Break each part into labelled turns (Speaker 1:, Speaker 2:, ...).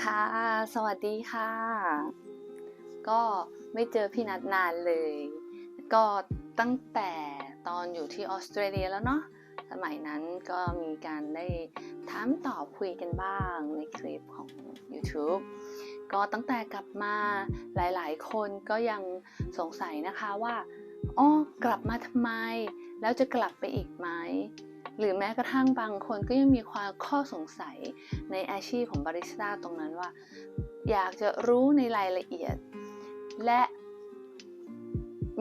Speaker 1: ค่ะ สวัสดีค่ะ ก็ไม่เจอพี่นัดนานเลย ก็ตั้งแต่ตอนอยู่ที่ออสเตรเลียแล้วเนาะ สมัยนั้นก็มีการได้ถามตอบคุยกันบ้างในคลิปของ YouTube ก็ตั้งแต่กลับมาหลายๆ คนก็ยังสงสัยนะคะว่าอ๋อกลับมาทำไม แล้วจะกลับไปอีกไหม หรือแม้กระทั่งบางคนก็ยังมีความข้อสงสัยในอาชีพของบาริสต้าตรงนั้นว่า อยากจะรู้ในรายละเอียด และ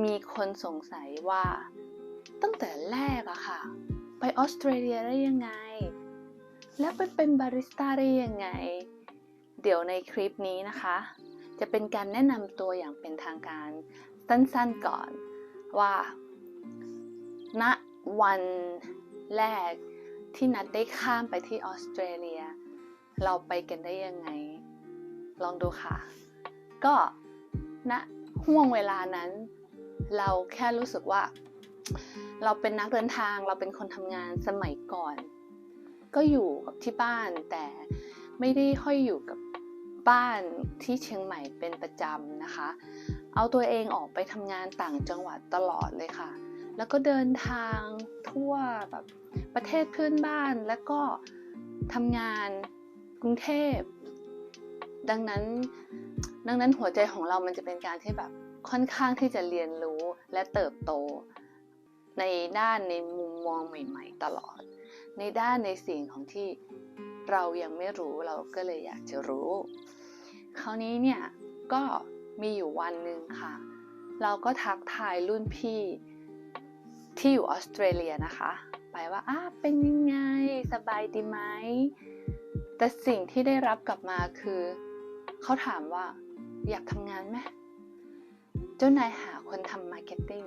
Speaker 1: มีคนสงสัยว่าตั้งแต่แรกอะค่ะ ไปออสเตรเลียได้ยังไง แล้วไปเป็นบาริสต้าได้ยังไง เดี๋ยวในคลิปนี้นะคะ จะเป็นการแนะนำตัวอย่างเป็นทางการสั้นๆก่อนว่าณวัน แรกที่นัดได้ข้ามไปที่ออสเตรเลีย เราไปกันได้ยังไง ลองดูค่ะ ก็ณห่วงเวลานั้น เราแค่รู้สึกว่า เราเป็นนักเดินทางเราเป็นคนทำงานสมัยก่อน ก็อยู่กับที่บ้านแต่ไม่ได้ค่อยอยู่กับบ้านที่เชียงใหม่เป็นประจำนะคะ เอาตัวเองออกไปทำงานต่างจังหวัดตลอดเลยค่ะ แล้วก็เดินทางทั่วแบบประเทศเพื่อนบ้านแล้วก็ทำงานกรุงเทพ ดังนั้นดังนั้นหัวใจของเรามันจะเป็นการที่แบบค่อนข้างที่จะเรียนรู้และเติบโต ในด้านในมุมมองใหม่ ๆ ตลอด ในด้านในสิ่งของที่เรายังไม่รู้เราก็เลยอยากจะรู้ คราวนี้เนี่ยก็มีอยู่วันหนึ่งค่ะ เราก็ทักทายรุ่นพี่ ที่อยู่ออสเตรเลียนะคะ ไปว่าอ้าเป็นยังไงสบายดีไหม แต่สิ่งที่ได้รับกลับมาคือ เขาถามว่าอยากทำงานไหมเจ้านายหาคนทำมาร์เก็ตติ้ง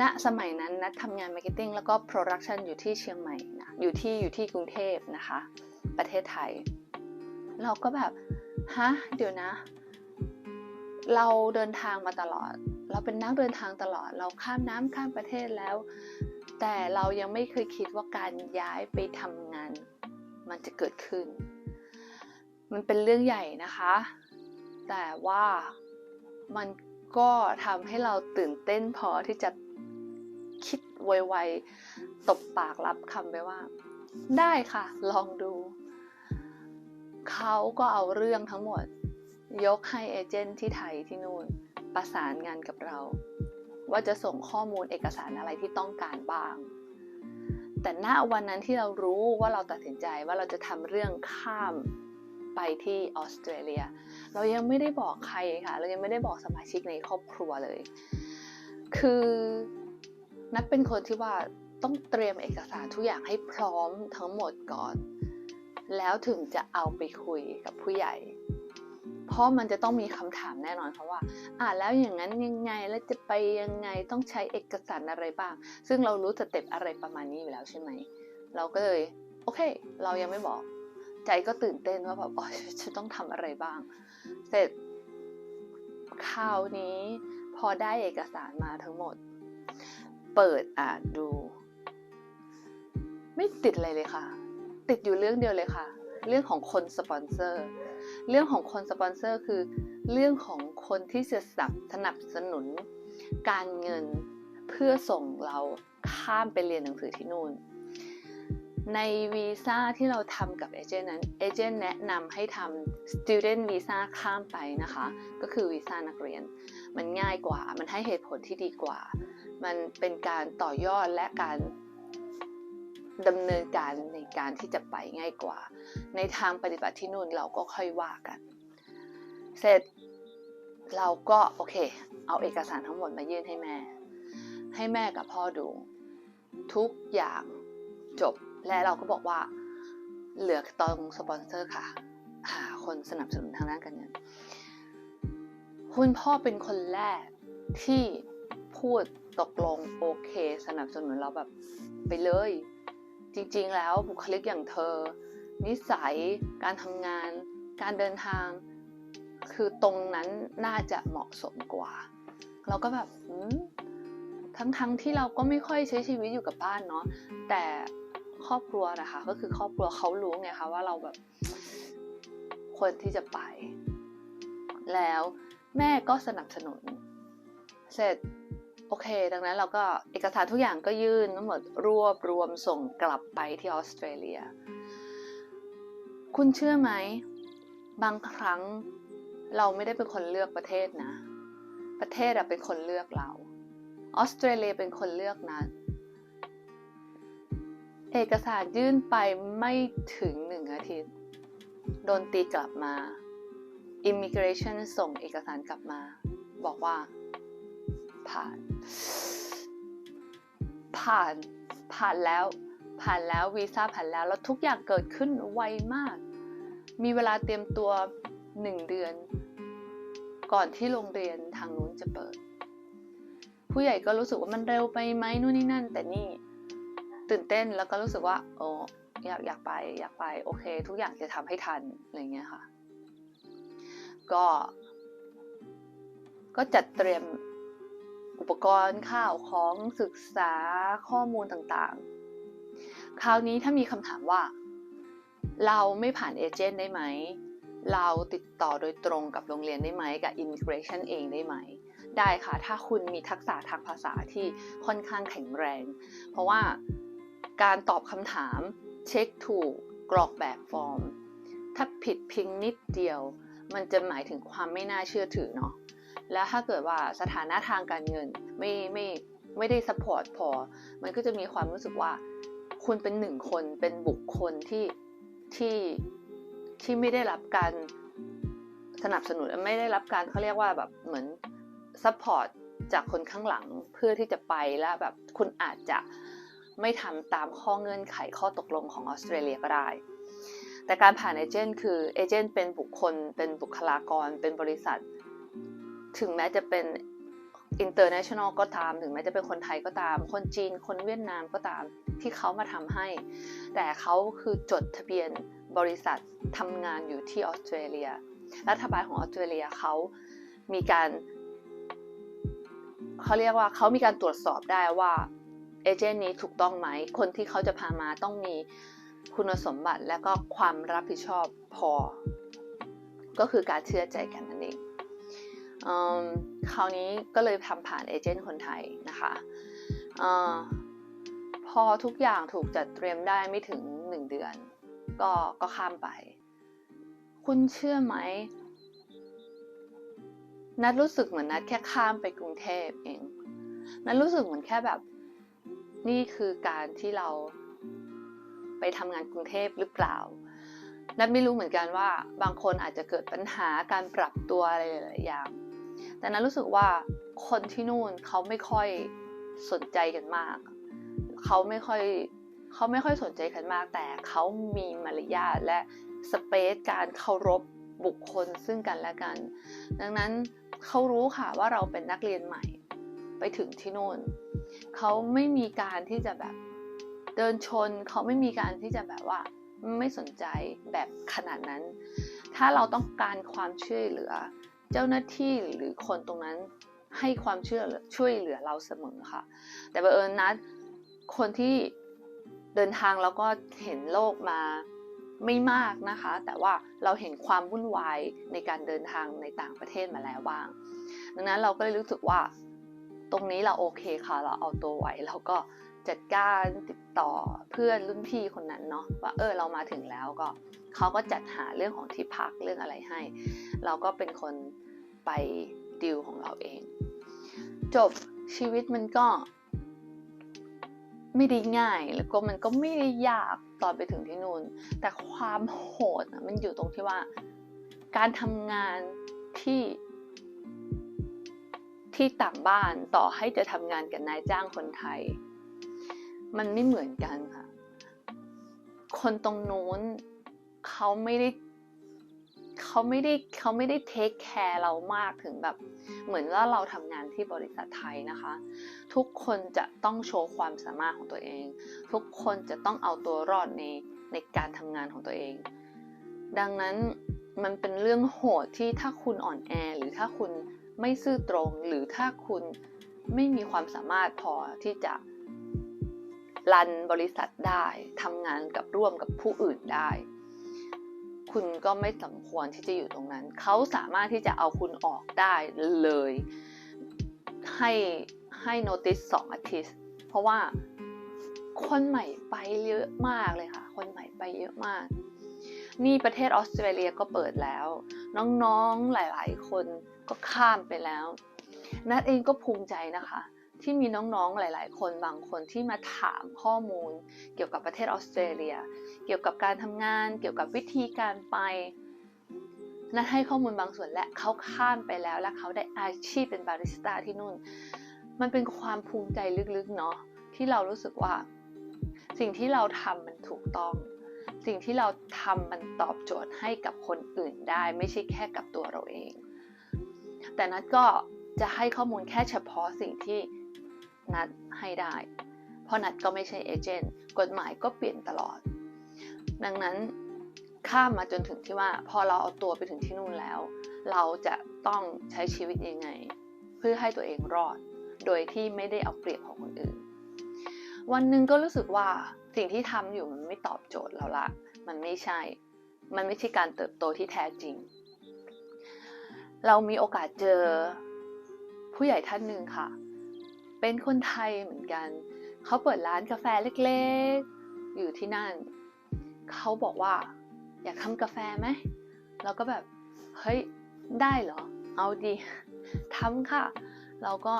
Speaker 1: ณสมัยนั้นนัดทำงานมาร์เก็ตติ้งแล้วก็โปรดักชันอยู่ที่เชียงใหม่นะอยู่ที่อยู่ที่กรุงเทพนะคะ ประเทศไทย เราก็แบบ ฮะ เดี๋ยวนะ เราเดินทางมาตลอด เราเป็นนักเดินทางตลอด เราข้ามน้ำข้ามประเทศแล้ว แต่เรายังไม่เคยคิดว่าการย้ายไปทำงาน มันจะเกิดขึ้น มันเป็นเรื่องใหญ่นะคะ แต่ว่ามันก็ทำให้เราตื่นเต้นพอที่จะคิดไวๆตบปากรับคำไปว่า ได้ค่ะ ลองดู เขาก็เอาเรื่องทั้งหมด ยกให้เอเจนต์ที่ไทยที่นู่น ประสานงานกับเรา ว่าจะส่งข้อมูลเอกสารอะไรที่ต้องการบ้าง แต่ณวันนั้นที่เรารู้ว่าเราตัดสินใจว่าเราจะทำเรื่องข้ามไปที่ออสเตรเลีย เรายังไม่ได้บอกใครค่ะ เรายังไม่ได้บอกสมาชิกในครอบครัวเลย คือนับเป็นคนที่ว่าต้องเตรียมเอกสารทุกอย่างให้พร้อมทั้งหมดก่อน แล้วถึงจะเอาไปคุยกับผู้ใหญ่ เพราะมันจะต้องมีคำถามแน่นอนเพราะว่า อ่าแล้วอย่างนั้นยังไงแล้วจะไปยังไงต้องใช้เอกสารอะไรบ้าง ซึ่งเรารู้สเต็ปอะไรประมาณนี้อยู่แล้วใช่ไหม เราก็เลย โอเค เรายังไม่บอก ใจก็ตื่นเต้นว่าแบบอ๋อฉันต้องทำอะไรบ้าง เสร็จคราวนี้พอได้เอกสารมาทั้งหมด เปิดอ่านดู ไม่ติดอะไรเลยค่ะ ติดอยู่เรื่องเดียวเลยค่ะ เรื่องของคนสปอนเซอร์ เรื่องของคนสปอนเซอร์คือเรื่องของคนที่จะสนับสนับสนุน การเงินเพื่อส่งเราข้ามไปเรียนหนังสือที่นู่น ในวีซ่าที่เราทำกับเอเจนต์นั้นเอเจนต์แนะนำให้ทำ student visa ข้ามไปนะคะ ก็คือวีซ่านักเรียน มันง่ายกว่า มันให้เหตุผลที่ดีกว่า มันเป็นการต่อยอดและการ ดำเนินการในการที่จะไปง่ายกว่า ในทางปฏิบัติที่นู่นเราก็ค่อยว่ากัน เสร็จเราก็โอเค เอาเอกสารทั้งหมดมายื่นให้แม่ ให้แม่กับพ่อดู ทุกอย่างจบและเราก็บอกว่าเหลือตรงสปอนเซอร์ค่ะ หาคนสนับสนุนทางด้านการเงินคุณพ่อเป็นคนแรกที่พูดตกลงโอเค สนับสนุนเราแบบไปเลย จริงๆ แล้วบุคลิกอย่างเธอ นิสัย การทำงาน การเดินทาง คือตรงนั้นน่าจะเหมาะสมกว่า เราก็แบบทั้งๆทที่เราก็ไม่ค่อยใช้ชีวิตอยู่กับบ้านเนาะแต่ครอบครัวนะคะก็คือครอบครัวเขารู้ไงคะว่าเราแบบควรที่จะไป แล้วแม่ก็สนับสนุน เสร็จ โอเค ดังนั้นเราก็เอกสารทุกอย่างก็ยื่นทั้งหมดรวบรวมส่งกลับไปที่ออสเตรเลีย คุณเชื่อไหม บางครั้งเราไม่ได้เป็นคนเลือกประเทศนะ ประเทศอะเป็นคนเลือกเราออสเตรเลียเป็นคนเลือกนะเอกสารยื่นไปไม่ถึงหนึ่งอาทิตย์ โดนตีกลับมา Immigration ส่งเอกสารกลับมา บอกว่าผ่าน ผ่านผ่านแล้วผ่านแล้ววีซ่าผ่านแล้วแล้วทุกอย่างเกิดขึ้นไวมาก มีเวลาเตรียมตัวหนึ่งเดือน ก่อนที่โรงเรียนทางนู้นจะเปิด ผู้ใหญ่ก็รู้สึกว่ามันเร็วไปไหมนู่นนี่นั่น แต่นี่ตื่นเต้นแล้วก็รู้สึกว่าโอ้อยากอยากไปอยากไปโอเค ทุกอย่างจะทำให้ทันอะไรเงี้ยค่ะ ก็ ก็จัดเตรียม อุปกรณ์ข้าวของศึกษาข้อมูลต่างๆ คราวนี้ถ้ามีคำถามว่า เราไม่ผ่านเอเจนต์ได้ไหม เราติดต่อโดยตรงกับโรงเรียนได้ไหม กับ Immigration เองได้ไหม ได้ค่ะ ถ้าคุณมีทักษะทางภาษาที่ค่อนข้างแข็งแรง เพราะว่าการตอบคำถามเช็คถูกกรอกแบบฟอร์ม ถ้าผิดเพียงนิดเดียว มันจะหมายถึงความไม่น่าเชื่อถือเนาะ แล้วถ้าเกิดว่าสถานะทางการเงินไม่ไม่ไม่ได้สปอร์ตพอ มันก็จะมีความรู้สึกว่าคุณเป็นหนึ่งคนเป็นบุคคลที่ที่ที่ไม่ได้รับการสนับสนุนไม่ได้รับการเขาเรียกว่าแบบเหมือนซัพพอร์ตจากคนข้างหลังเพื่อที่จะไปแล้วแบบคุณอาจจะไม่ทำตามข้อเงื่อนไขข้อตกลงของออสเตรเลียก็ได้ แต่การผ่านเอเจนต์คือเอเจนต์เป็นบุคคล เป็นบุคลากร เป็นบริษัท ถึงแม้จะเป็น international ก็ตาม ถึงแม้จะเป็นคนไทยก็ตาม คนจีน คนเวียดนามก็ตามที่เขามาทำให้ แต่เขาคือจดทะเบียนบริษัททำงานอยู่ที่ออสเตรเลีย รัฐบาลของออสเตรเลียเขามีการเขาเรียกว่าเขามีการตรวจสอบได้ว่าเอเจนต์นี้ถูกต้องไหม คนที่เขาจะพามาต้องมีคุณสมบัติและก็ความรับผิดชอบพอ ก็คือการเชื่อใจกันนั่นเอง คราวนี้ก็เลยทำผ่านเอเจนต์คนไทยนะคะอพอทุกอย่างถูกจัดเตรียมได้ไม่ถึง 1 เดือน ก็ก็ข้ามไป คุณเชื่อไหม นัดรู้สึกเหมือนนัดแค่ข้ามไปกรุงเทพเอง นัดรู้สึกเหมือนแค่แบบนี่คือการที่เราไปทำงานกรุงเทพหรือเปล่า นัทไม่รู้เหมือนกันว่าบางคนอาจจะเกิดปัญหาการปรับตัวอะไรหลายอย่าง แต่นัทรู้สึกว่าคนที่นู่นเขาไม่ค่อยสนใจกันมาก เขาไม่ค่อยเขาไม่ค่อยสนใจกันมาก แต่เขามีมารยาทและสเปซการเคารพบุคคลซึ่งกันและกัน ดังนั้นเขารู้ค่ะว่าเราเป็นนักเรียนใหม่ไปถึงที่นู่นเขาไม่มีการที่จะแบบเดินชนเขาไม่มีการที่จะแบบว่าไม่สนใจแบบขนาดนั้น ถ้าเราต้องการความช่วยเหลือ เจ้าหน้าที่หรือคนตรงนั้นให้ความช่วยเหลือช่วยเหลือเราเสมอค่ะ แต่บังเอิญนัดคนที่เดินทางแล้วก็เห็นโลกมาไม่มากนะคะ แต่ว่าเราเห็นความวุ่นวายในการเดินทางในต่างประเทศมาแล้วบ้าง ดังนั้นเราก็เลยรู้สึกว่าตรงนี้เราโอเคค่ะ เราเอาตัวไหวเราก็ จัดการติดต่อเพื่อนรุ่นพี่คนนั้นเนาะว่าเออเรามาถึงแล้วก็เขาก็จัดหาเรื่องของที่พักเรื่องอะไรให้ เราก็เป็นคนไปดิวของเราเอง จบชีวิตมันก็ ไม่ได้ง่ายแล้วก็มันก็ไม่ได้ยากตอนไปถึงที่นู่น แต่ความโหดมันอยู่ตรงที่ว่า การทำงานที่ที่ต่างบ้านต่อให้จะทำงานกับนายจ้างคนไทย มันไม่เหมือนกันค่ะ คนตรงนู้นเขาไม่ได้เขาไม่ได้เขาไม่ได้เทคแคร์เรามากถึงแบบ เหมือนว่าเราทำงานที่บริษัทไทยนะคะ ทุกคนจะต้องโชว์ความสามารถของตัวเอง ทุกคนจะต้องเอาตัวรอดในในการทำงานของตัวเอง ดังนั้นมันเป็นเรื่องโหดที่ถ้าคุณอ่อนแอ หรือถ้าคุณไม่ซื่อตรง หรือถ้าคุณไม่มีความสามารถพอที่จะ รันบริษัทได้ทำงานกับร่วมกับผู้อื่นได้ คุณก็ไม่สมควรที่จะอยู่ตรงนั้น เขาสามารถที่จะเอาคุณออกได้เลย ให้ให้โนติสสองอาทิตย์เพราะว่าคนใหม่ไปเยอะมากเลยค่ะ คนใหม่ไปเยอะมาก นี่ประเทศออสเตรเลียก็เปิดแล้ว น้องๆหลาย ๆ คนก็ข้ามไปแล้ว นัดเองก็ภูมิใจนะคะ ที่มีน้องๆหลาย ๆ คนบางคนที่มาถามข้อมูล เกี่ยวกับประเทศออสเตรเลีย เกี่ยวกับการทำงาน เกี่ยวกับวิธีการไปนัดให้ข้อมูลบางส่วนและเขาข้ามไปแล้ว และเขาได้อาชีพเป็นบาริสต้าที่นู่น มันเป็นความภูมิใจลึกๆเนาะที่เรารู้สึกว่า สิ่งที่เราทำมันถูกต้อง สิ่งที่เราทำมันตอบโจทย์ให้กับคนอื่นได้ ไม่ใช่แค่กับตัวเราเอง แต่นัดก็จะให้ข้อมูลแค่เฉพาะสิ่งที่ นัดให้ได้ เพราะนัดก็ไม่ใช่เอเจนต์กฎหมายก็เปลี่ยนตลอด ดังนั้นข้ามมาจนถึงที่ว่าพอเราเอาตัวไปถึงที่นู่นแล้ว เราจะต้องใช้ชีวิตยังไง เพื่อให้ตัวเองรอด โดยที่ไม่ได้เอาเปรียบของคนอื่น วันหนึ่งก็รู้สึกว่าสิ่งที่ทำอยู่มันไม่ตอบโจทย์เราละ มันไม่ใช่ มันไม่ใช่การเติบโตที่แท้จริง เรามีโอกาสเจอผู้ใหญ่ท่านหนึ่งค่ะ เป็นคนไทยเหมือนกัน เขาเปิดร้านกาแฟเล็กๆ อยู่ที่นั่น เขาบอกว่า อยากทำกาแฟไหมเราก็แบบ เฮ้ย ได้เหรอ เอาดีทำค่ะ เราก็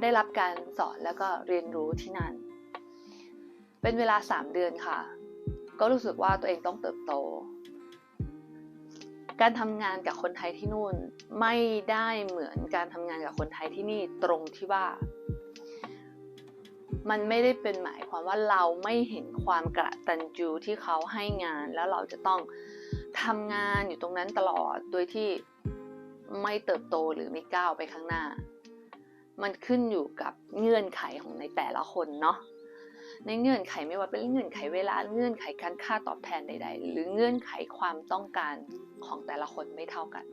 Speaker 1: ได้รับการสอนแล้วก็เรียนรู้ที่นั่น เป็นเวลา 3 เดือนค่ะ ก็รู้สึกว่าตัวเองต้องเติบโต การทำงานกับคนไทยที่นู่นไม่ได้เหมือนการทำงานกับคนไทยที่นี่ตรงที่ว่า มันไม่ได้เป็นหมายความว่าเราไม่เห็นความกระตันจูที่เขาให้งาน แล้วเราจะต้องทำงานอยู่ตรงนั้นตลอดโดยที่ไม่เติบโตหรือไม่ก้าวไปข้างหน้า มันขึ้นอยู่กับเงื่อนไขของในแต่ละคนเนาะในเงื่อนไขไม่ว่าเป็นเงื่อนไขเวลาเงื่อนไขการค่าตอบแทนใด ๆ หรือเงื่อนไขความต้องการของแต่ละคนไม่เท่ากัน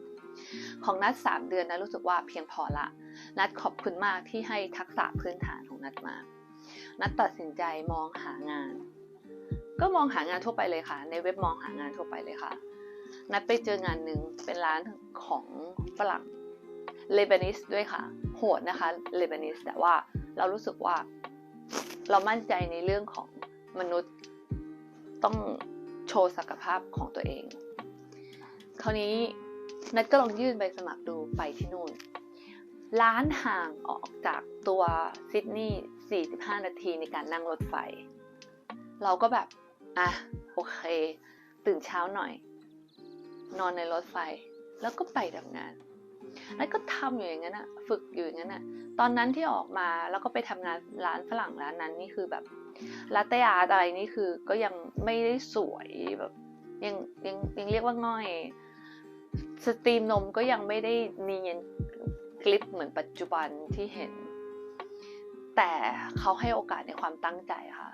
Speaker 1: ของนัด 3 เดือนนะรู้สึกว่าเพียงพอละ นัดขอบคุณมากที่ให้ทักษะพื้นฐานของนัดมา นัดตัดสินใจมองหางาน ก็มองหางานทั่วไปเลยค่ะ ในเว็บมองหางานทั่วไปเลยค่ะ นัดไปเจองานหนึ่งเป็นร้านของฝรั่งเลบานิสด้วยค่ะ โหดนะคะเลบานิสแต่ว่าเรารู้สึกว่าเรามั่นใจในเรื่องของมนุษย์ต้องโชว์ศักยภาพของตัวเอง คราวนี้นัดก็ลองยื่นใบสมัครดูไปที่นู่น ร้านห่างออกจากตัวซิดนีย์ 45 นาทีในการนั่งรถไฟ เราก็แบบ อะ โอเค ตื่นเช้าหน่อย นอนในรถไฟ แล้วก็ไปทำงานแล้วก็ทำอยู่อย่างนั้นอะฝึกอยู่อย่างนั้นอะตอนนั้นที่ออกมาแล้วก็ไปทำงานร้านฝรั่งร้านนั้นนี่คือแบบลาเตอาร์อะไรนี่คือก็ยังไม่ได้สวยแบบยังยังยังเรียกว่าง่อย สตรีมนมก็ยังไม่ได้เนียนคลิปเหมือนปัจจุบันที่เห็น แต่เขาให้โอกาสในความตั้งใจค่ะ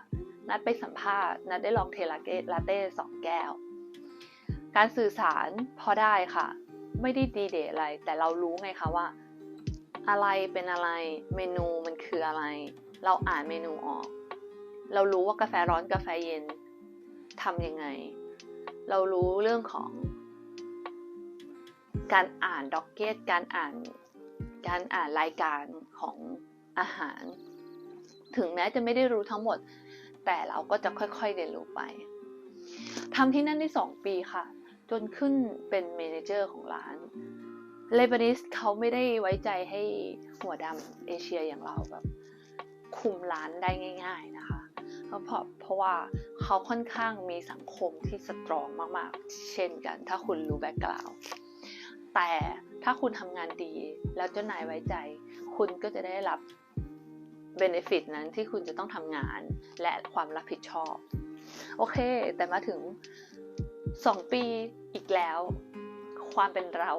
Speaker 1: นัดไปสัมภาษณ์ นัดได้ลองเทลาเกลาเต้สองแก้ว การสื่อสารพอได้ค่ะ ไม่ได้ดีเดทอะไร แต่เรารู้ไงคะว่า อะไรเป็นอะไร เมนูมันคืออะไร เราอ่านเมนูออก เรารู้ว่ากาแฟร้อนกาแฟเย็นทำยังไง เรารู้เรื่องของ การอ่านด็อกเก็ตการอ่าน การอ่านรายการของอาหาร ถึงแม้จะไม่ได้รู้ทั้งหมด แต่เราก็จะค่อยๆเรียนรู้ไปทำที่นั่นได้สองปีค่ะ จนขึ้นเป็นเมนเจอร์ของร้านเลบานิสเขาไม่ได้ไว้ใจให้หัวดำเอเชียอย่างเราแบบคุมร้านได้ง่าย ๆนะคะ เพราะเพราะว่าเขาค่อนข้างมีสังคมที่สตรองมากๆ เช่นกัน ถ้าคุณรู้แบ็กกราวด์แต่ถ้าคุณทำงานดีแล้วเจ้านายไว้ใจ คุณก็จะได้รับ เบนฟิตนั้นที่คุณจะต้องทำงานและความรับผิดชอบ โอเค แต่มาถึง 2 ปีอีกแล้ว ความเป็นเรา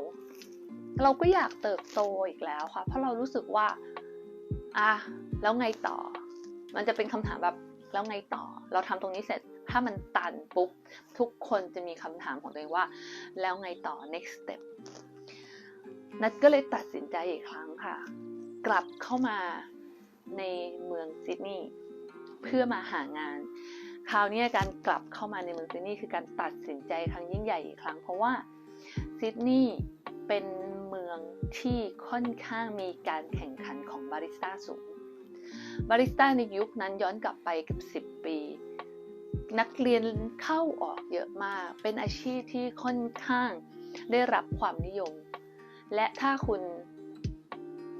Speaker 1: เราก็อยากเติบโตอีกแล้วค่ะ เพราะเรารู้สึกว่าอะแล้วไงต่อ มันจะเป็นคำถามแบบแล้วไงต่อ เราทำตรงนี้เสร็จถ้ามันตันปุ๊บ ทุกคนจะมีคำถามของตัวเองว่า แล้วไงต่อ next step นัดก็เลยตัดสินใจอีกครั้งค่ะ กลับเข้ามา ในเมืองซิดนีย์เพื่อมาหางาน คราวนี้การกลับเข้ามาในเมืองซิดนีย์คือการตัดสินใจครั้งยิ่งใหญ่อีกครั้ง เพราะว่าซิดนีย์เป็นเมืองที่ค่อนข้างมีการแข่งขันของบาริสต้าสูง บาริสต้าในยุคนั้นย้อนกลับไปเกับ10 ปี นักเรียนเข้าออกเยอะมาก เป็นอาชีพที่ค่อนข้างได้รับความนิยม และถ้าคุณ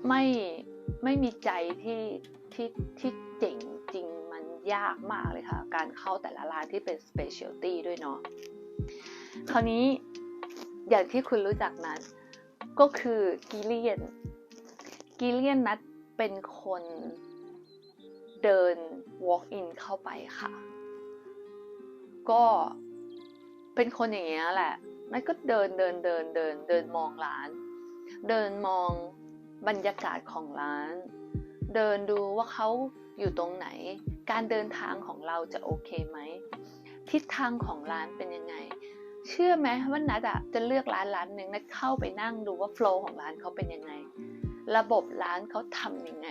Speaker 1: ไม่ ไม่มีใจที่ที่ที่เจ๋งจริงมันยากมากเลยค่ะ การเข้าแต่ละร้านที่เป็น specialty ด้วยเนาะคราวนี้อย่างที่คุณรู้จักนั้น ก็คือกิเลียน กิเลียนนัดเป็นคนเดิน walk in เข้าไปค่ะ ก็เป็นคนอย่างเงี้ยแหละนัดก็เดินเดินเดินเดินเดินมองร้าน เดินมอง บรรยากาศของร้าน เดินดูว่าเขาอยู่ตรงไหน การเดินทางของเราจะโอเคไหม ทิศทางของร้านเป็นยังไง เชื่อไหมว่านัดอะจะเลือกร้านร้านหนึ่งนัดเข้าไปนั่งดูว่าโฟล์ของร้านเขาเป็นยังไง ระบบร้านเขาทำยังไง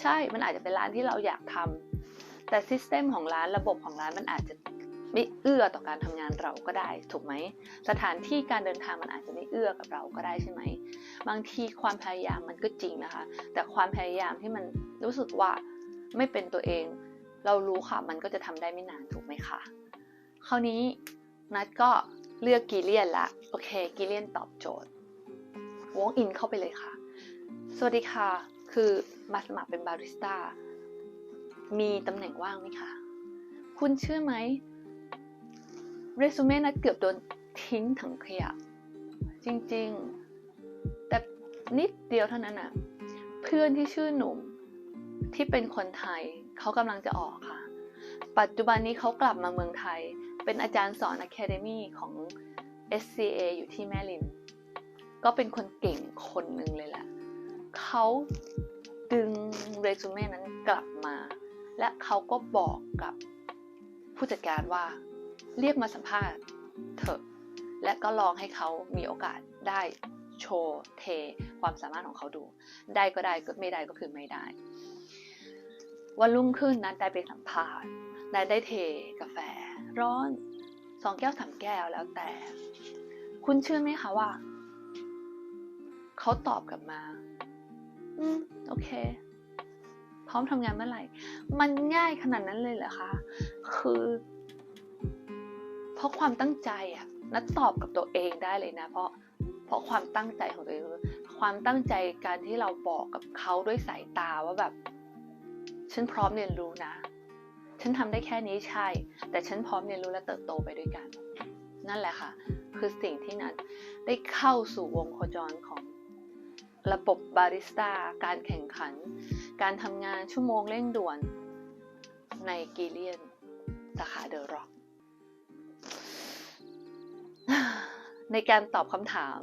Speaker 1: ใช่ มันอาจจะเป็นร้านที่เราอยากทำแต่ซิสเต็มของร้านระบบของร้านมันอาจจะ ไม่เอื้อต่อการทำงานเราก็ได้ ถูกไหมสถานที่การเดินทางมันอาจจะไม่เอื้อกับเราก็ได้ใช่ไหมบางทีความพยายามมันก็จริงนะคะ แต่ความพยายามที่มันรู้สึกว่าไม่เป็นตัวเอง เรารู้ค่ะมันก็จะทำได้ไม่นานถูกไหมคะคราวนี้นัดก็เลือกกีเลียนละโอเคกีเลียนตอบโจทย์ walk in เข้าไปเลยค่ะ สวัสดีค่ะ คือมาสมัครเป็นบาริสต้ามีตำแหน่งว่างไหมคะ คุณเชื่อไหม เรซูเม่นัดเกือบโดนทิ้งถังขยะ จริงๆ แต่นิดเดียวเท่านั้นอะเพื่อนที่ชื่อหนุ่มที่เป็นคนไทยเขากำลังจะออกค่ะ ปัจจุบันนี้เขากลับมาเมืองไทย เป็นอาจารย์สอน Academy ของ SCA อยู่ที่แม่ริมก็เป็นคนเก่งคนหนึ่งเลยแหละเขาดึงเรซูเม่นั้นกลับมา และเขาก็บอกกับผู้จัดการว่า เรียกมาสัมภาษณ์เถอะ และก็ลองให้เขามีโอกาสได้โชว์เทความสามารถของเขาดู ได้ก็ได้ก็ไม่ได้ก็คือไม่ได้ วันรุ่งขึ้นนั้นได้ไปสัมภาษณ์ได้ได้เทกาแฟ ร้อนสองแก้วสามแก้วแล้วแต่ คุณเชื่อไหมคะว่า เขาตอบกลับมา อืมโอเค พร้อมทำงานเมื่อไหร่ มันง่ายขนาดนั้นเลยเหรอคะ คือ เพราะความตั้งใจอะนัดตอบกับตัวเองได้เลยนะ เพราะเพราะความตั้งใจของตัวเองความตั้งใจการที่เราบอกกับเขาด้วยสายตาว่าแบบ ฉันพร้อมเรียนรู้นะ ฉันทำได้แค่นี้ใช่ แต่ฉันพร้อมเรียนรู้และเติบโตไปด้วยกัน นั่นแหละค่ะ คือสิ่งที่นัดได้เข้าสู่วงโคจรของระบบบาริสต้าการแข่งขัน การทำงานชั่วโมงเร่งด่วนในกิเลียนสาขาเดอะร็อก ในการตอบคำถาม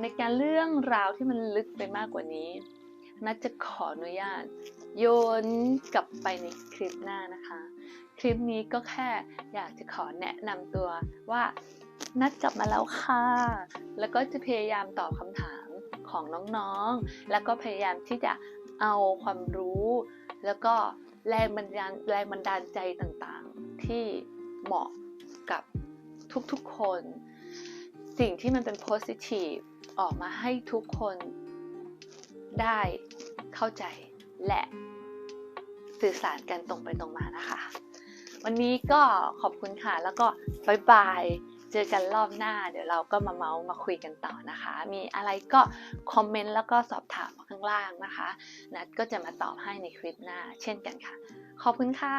Speaker 1: ในการเรื่องราวที่มันลึกไปมากกว่านี้นัดจะขออนุญาต โยนกลับไปในคลิปหน้านะคะ คลิปนี้ก็แค่อยากจะขอแนะนำตัวว่านัดกลับมาแล้วค่ะ แล้วก็จะพยายามตอบคำถามของน้องๆ แล้วก็พยายามที่จะเอาความรู้ แล้วก็แรงบันดาลแรงบันดาลใจต่างๆ ที่เหมาะ ทุกๆคน สิ่งที่มันเป็น positive ออกมาให้ทุกคนได้เข้าใจและสื่อสารกันตรงไปตรงมานะคะ วันนี้ก็ขอบคุณค่ะ แล้วก็บายบาย เจอกันรอบหน้า เดี๋ยวเราก็มาเมาส์มาคุยกันต่อนะคะ มีอะไรก็คอมเมนต์แล้วก็สอบถามข้างล่างนะคะ นัดก็จะมาตอบให้ในคลิปหน้า เช่นกันค่ะ ขอบคุณค่ะ